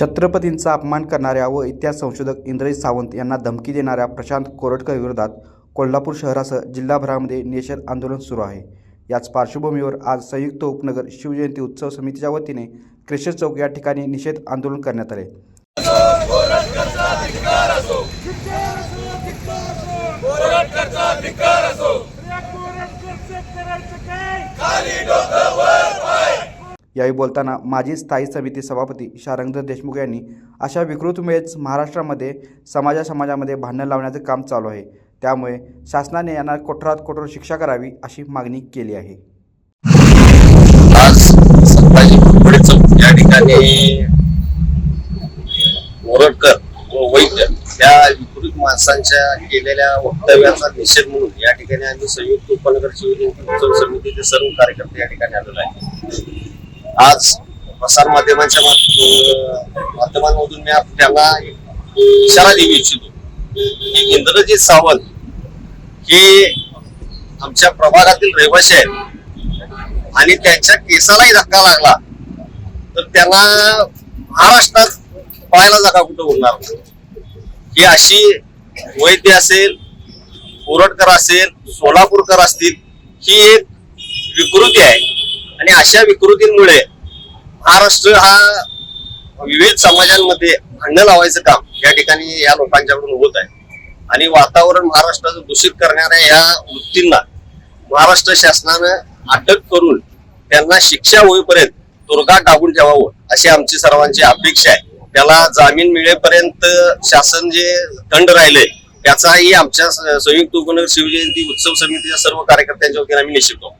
छत्रपतींचा अपमान करणाऱ्या व इतिहास संशोधक इंद्रजित सावंत यांना धमकी देणाऱ्या प्रशांत कोरटकर विरोधात कोल्हापूर शहरासह जिल्हाभरामध्ये निषेध आंदोलन सुरू आहे. याच पार्श्वभूमीवर आज संयुक्त उपनगर शिवजयंती उत्सव समितीच्या वतीने क्रिशन चौक या ठिकाणी निषेध आंदोलन करण्यात आले. यावेळी बोलताना माजी स्थायी समिती सभापती शारंगधर देशमुख यांनी अशा विकृतीमुळेच महाराष्ट्रामध्ये समाजा समाजामध्ये भांडणं लावण्याचं काम चालू आहे. त्यामुळे शासनाने यांना कठोरात कठोर शिक्षा करावी अशी मागणी केली आहे. आज या ठिकाणी मोरडकर व वैद्य या विकृत माणसांच्या केलेल्या वक्तव्याचा निषेध म्हणून या ठिकाणी आम्ही संयुक्त उपनगर शिवजयंती उत्सव समितीचे सर्व कार्यकर्ते या ठिकाणी आलेलो आहे. आज प्रसार माध्यमांच्या माध्यमांमधून मी आप- इशारा देऊ इच्छितो की इंद्रजित सावंत हे आमच्या प्रभागातील रहिवासी आहेत आणि त्यांच्या केसालाही धक्का लागला तर त्यांना महाराष्ट्रात पाहायला जागा कुठं उरणार नाही. ही अशी वैद्य असेल कोरटकर असेल सोलापूरकर असतील ही एक विकृती आहे आणि अशा विकृतींमुळे महाराष्ट्र हा विविध समाजांमध्ये भांडण लावायचं काम या ठिकाणी या लोकांच्याकडून होत आहे. आणि वातावरण महाराष्ट्राचं दूषित करणाऱ्या या वृत्तींना महाराष्ट्र शासनानं अटक करून त्यांना शिक्षा होईपर्यंत तोरगा टाकून ठेवावं अशी आमची सर्वांची अपेक्षा आहे. त्याला जामीन मिळेपर्यंत शासन जे दंड राहिले त्याचाही आमच्या संयुक्त उपनगर शिवजयंती उत्सव समितीच्या सर्व कार्यकर्त्यांच्या वतीने आम्ही निश्चित करतो.